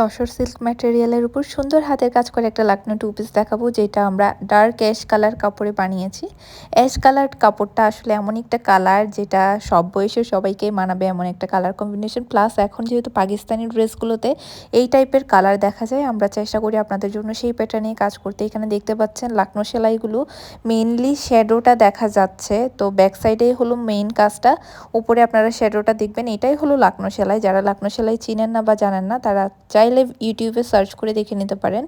Tussar silk ম্যাটেরিয়ালের উপর সুন্দর হাতের কাজ করে একটা লাকনো টু পিস দেখাবো, যেটা আমরা ডার্ক অ্যাশ কালার কাপড়ে বানিয়েছি। অ্যাশ কালার কাপড়টা আসলে এমন একটা কালার যেটা সব বয়সের সবাইকে মানাবে এমন একটা কালার কম্বিনেশন প্লাস এখন যেহেতু পাকিস্তানি ড্রেসগুলোতে এই টাইপের কালার দেখা যায়, আমরা চেষ্টা করি আপনাদের জন্য সেই প্যাটার্নে কাজ করতে। এখানে দেখতে পাচ্ছেন লাকনো সেলাইগুলো মেনলি শ্যাডোটা দেখা যাচ্ছে। তো ব্যাক সাইডে হলো মেইন কাজটা, উপরে আপনারা শ্যাডোটা দেখবেন। এটাই হলো লাকনো সেলাই। যারা লাকনো সেলাই চিনেন না বা জানেন না, তারা চাইলে ইউটিউবে সার্চ করে দেখে নিতে পারেন।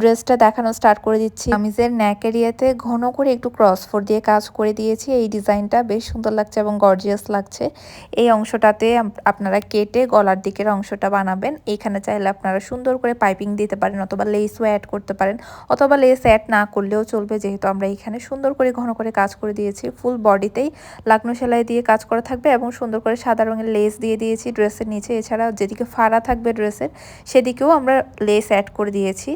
ড্রেসটা দেখানো স্টার্ট করে দিচ্ছি। কামিজের ন্যাক এরিয়াতে ঘন করে একটু ক্রস ফোর দিয়ে কাজ করে দিয়েছি। এই ডিজাইনটা বেশ সুন্দর লাগছে এবং গর্জিয়াস লাগছে। এই অংশটাতে আপনারা কেটে গলার দিকের অংশটা বানাবেন। এখানে চাইলে আপনারা সুন্দর করে পাইপিং দিতে পারেন অথবা লেসও অ্যাড করতে পারেন। অথবা লেস অ্যাড না করলেও চলবে যেহেতু আমরা এখানে সুন্দর করে ঘন করে কাজ করে দিয়েছি। ফুল বডিতেই লাকনো সেলাই দিয়ে কাজ করা থাকবে এবং সুন্দর করে সাদা রঙের লেস দিয়ে দিয়েছি ড্রেসের নিচে। এছাড়া যেদিকে ফাড়া থাকবে ড্রেসের সেদিকেও আমরা লেস অ্যাড করে দিয়েছি।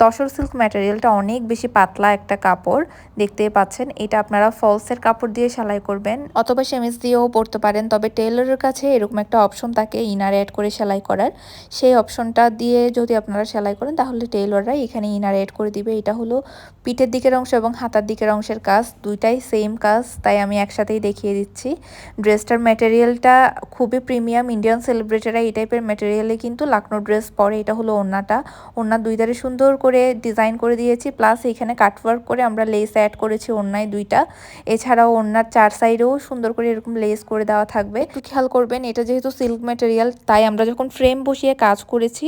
তসর সিল্ক ম্যাটেরিয়ালটা অনেক বেশি পাতলা একটা কাপড়, দেখতেই পাচ্ছেন। এটা আপনারা ফলসের কাপড় দিয়ে সেলাই করবেন অথবা সেমিস দিয়েও পরতে পারেন, তবে টেলরের কাছে এরকম একটা অপশন থাকে, ইনার অ্যাড করে সেলাই করার। সেই অপশনটা দিয়ে যদি আপনারা সেলাই করেন, তাহলে টেলররা এখানে ইনার অ্যাড করে দিবে। এটা হলো পিঠের দিকের অংশ এবং হাতার দিকের অংশের কাজ, দুইটাই সেম কাজ, তাই আমি একসাথেই দেখিয়ে দিচ্ছি। ড্রেসটার ম্যাটেরিয়ালটা খুবই প্রিমিয়াম, ইন্ডিয়ান সেলিব্রিটিরা এই টাইপের ম্যাটেরিয়ালে কিন্তু লাকনো ড্রেস পরে, এটা হলো ওড়নাটা ওড়না দুই ধারে সুন্দর করে ডিজাইন করে দিয়েছি প্লাস এখানে কাটওয়ার্ক করে আমরা লেস অ্যাড করেছি ওড়নায় দুইটা। এছাড়াও ওড়নার চার সাইডেও সুন্দর করে এরকম লেস করে দেওয়া থাকবে। একটু খেয়াল করবেন, এটা যেহেতু সিল্ক ম্যাটেরিয়াল তাই আমরা যখন ফ্রেম বসিয়ে কাজ করেছি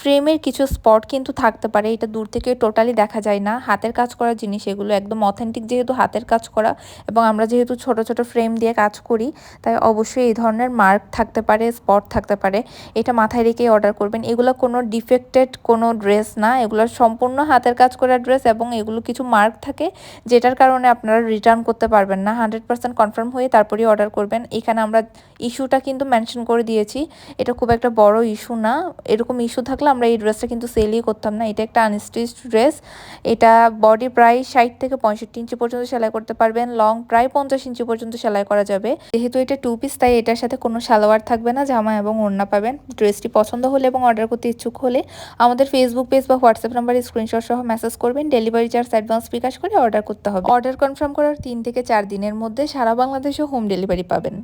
ফ্রেমের কিছু স্পট কিন্তু থাকতে পারে, এটা দূর থেকে টোটালি দেখা যায় না। হাতের কাজ করা জিনিস এগুলো একদম অথেন্টিক যেহেতু হাতের কাজ করা, এবং আমরা যেহেতু ছোট ছোট ফ্রেম দিয়ে কাজ করি, তাই অবশ্যই এই ধরনের মার্ক থাকতে পারে স্পট থাকতে পারে। এটা মাথায় রেখেই অর্ডার করবেন। এগুলো কোনো ডিফেক্টেড কোনো ড্রেস না এগুলো সম্পূর্ণ হাতের কাজ করা ড্রেস এবং এগুলো কিছু মার্ক থাকে, যেটার কারণে আপনারা রিটার্ন করতে পারবেন না। হান্ড্রেড পার্সেন্ট কনফার্ম হয়ে তারপরেই অর্ডার করবেন। এখানে আমরা ইস্যুটা কিন্তু মেনশন করে দিয়েছি। এটা খুব একটা বড় ইস্যু না। এরকম ইস্যু থাকলে আমরা এই ড্রেসটা কিন্তু সেলই করতাম না। এটা একটা আনস্টিচ ড্রেস এটা বডি প্রায় ষাট থেকে পঁয়ষট্টি ইঞ্চি পর্যন্ত সেলাই করতে পারবেন। লং প্রায় পঞ্চাশ ইঞ্চি পর্যন্ত সেলাই করা যাবে। যেহেতু এটা টু পিস তাই এটার সাথে কোনো সালোয়ার থাকবে না, জামা এবং ওড়না পাবেন। ড্রেসটি পছন্দ হলে এবং অর্ডার করতে ইচ্ছুক হলে আমাদের ফেসবুক পেজ বা হোয়াটসঅ্যাপ নাম্বারে স্ক্রিনশট সহ মেসেজ করবেন ডেলিভারি চার্জ অ্যাডভান্স বিকাশ করে অর্ডার করতে হবে। অর্ডার কনফার্ম করার তিন থেকে চার দিনের মধ্যে সারা বাংলাদেশে হোম ডেলিভারি পাবেন।